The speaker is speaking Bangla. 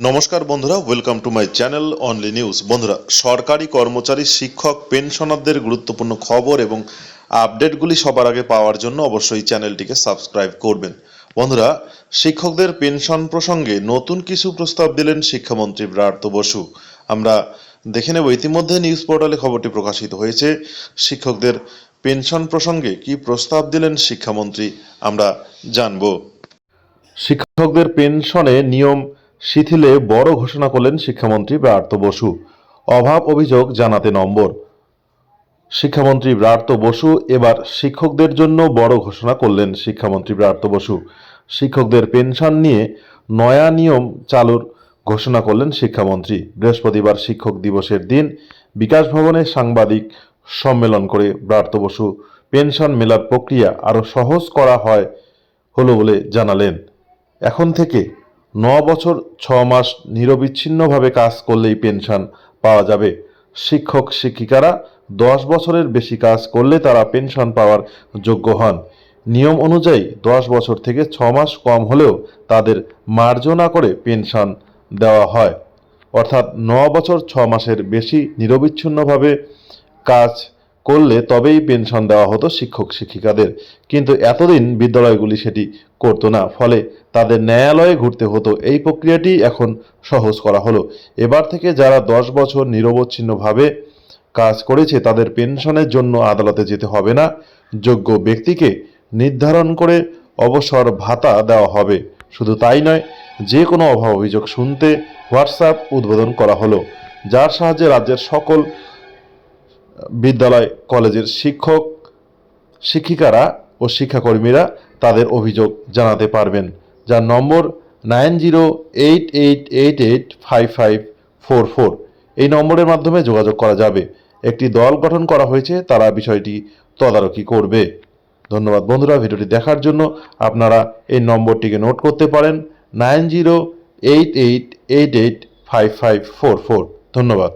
নমস্কার বন্ধুরা welcome to my channel only news বন্ধুরা, সরকারি কর্মচারী, শিক্ষক, পেনশনারদের গুরুত্বপূর্ণ খবর এবং আপডেটগুলি সবার আগে পাওয়ার জন্য অবশ্যই চ্যানেলটিকে সাবস্ক্রাইব করবেন। বন্ধুরা, শিক্ষকদের পেনশন প্রসঙ্গে নতুন কিছু প্রস্তাব দিলেন শিক্ষামন্ত্রী ব্রার্ত বসু। আমরা দেখে নেব ইতিমধ্যে নিউজ পোর্টালে খবরটি প্রকাশিত হয়েছে। শিক্ষকদের পেনশন প্রসঙ্গে কি প্রস্তাব দিলেন শিক্ষামন্ত্রী, আমরা জানব। শিক্ষকদের পেনশনে নিয়ম শিথিলে বড় ঘোষণা করলেন শিক্ষামন্ত্রী ব্রার্ত বসু। অভাব অভিযোগ জানাতে নম্বর। শিক্ষামন্ত্রী ব্রার্ত বসু এবার শিক্ষকদের জন্য বড় ঘোষণা করলেন শিক্ষামন্ত্রী ব্রার্ত বসু। শিক্ষকদের পেনশন নিয়ে নয়া নিয়ম চালুর ঘোষণা করলেন শিক্ষামন্ত্রী। বৃহস্পতিবার শিক্ষক দিবসের দিন বিকাশ ভবনে সাংবাদিক সম্মেলন করে ব্রার্ত বসু পেনশন মেলার প্রক্রিয়া আরও সহজ করা হয় হলো বলে জানালেন। এখন থেকে ন বছর ছ মাস নিরবিচ্ছিন্নভাবে কাজ করলেই পেনশন পাওয়া যাবে। শিক্ষক, শিক্ষিকারা দশ বছরের বেশি কাজ করলে তারা পেনশন পাওয়ার যোগ্য হন। নিয়ম অনুযায়ী দশ বছর থেকে ছ মাস কম হলেও তাদের মার্জনা করে পেনশন দেওয়া হয়। অর্থাৎ ন বছর ছ মাসের বেশি নিরবিচ্ছিন্নভাবে কাজ করলে তবেই পেনশন দেওয়া হতো শিক্ষক শিক্ষিকাদের। কিন্তু এতদিন বিদ্যালয়গুলি সেটি করতো না, ফলে তাদের ন্যায়ালয়ে ঘুরতে হতো। এই প্রক্রিয়াটি এখন সহজ করা হলো। এবার থেকে যারা দশ বছর নিরবচ্ছিন্নভাবে কাজ করেছে, তাদের পেনশনের জন্য আদালতে যেতে হবে না। যোগ্য ব্যক্তিকে নির্ধারণ করে অবসর ভাতা দেওয়া হবে। শুধু তাই নয়, যে কোনো অভাব অভিযোগ শুনতে হোয়াটসঅ্যাপ উদ্বোধন করা হলো, যার সাহায্যে রাজ্যের সকল বিদ্যালয় কলেজের শিক্ষক, শিক্ষিকারা ও শিক্ষাকর্মীরা তাদের অভিযোগ জানাতে পারবেন। যার নম্বর nine zero eight eight eight eight five five four four. এই নম্বরের মাধ্যমে যোগাযোগ করা যাবে। একটি দল গঠন করা হয়েছে, তারা বিষয়টি তদারকি করবে। ধন্যবাদ বন্ধুরা, ভিডিওটি দেখার জন্য আপনারা এই নম্বরটিকে নোট করতে পারেন, nine zero eight eight eight eight five five four four. ধন্যবাদ।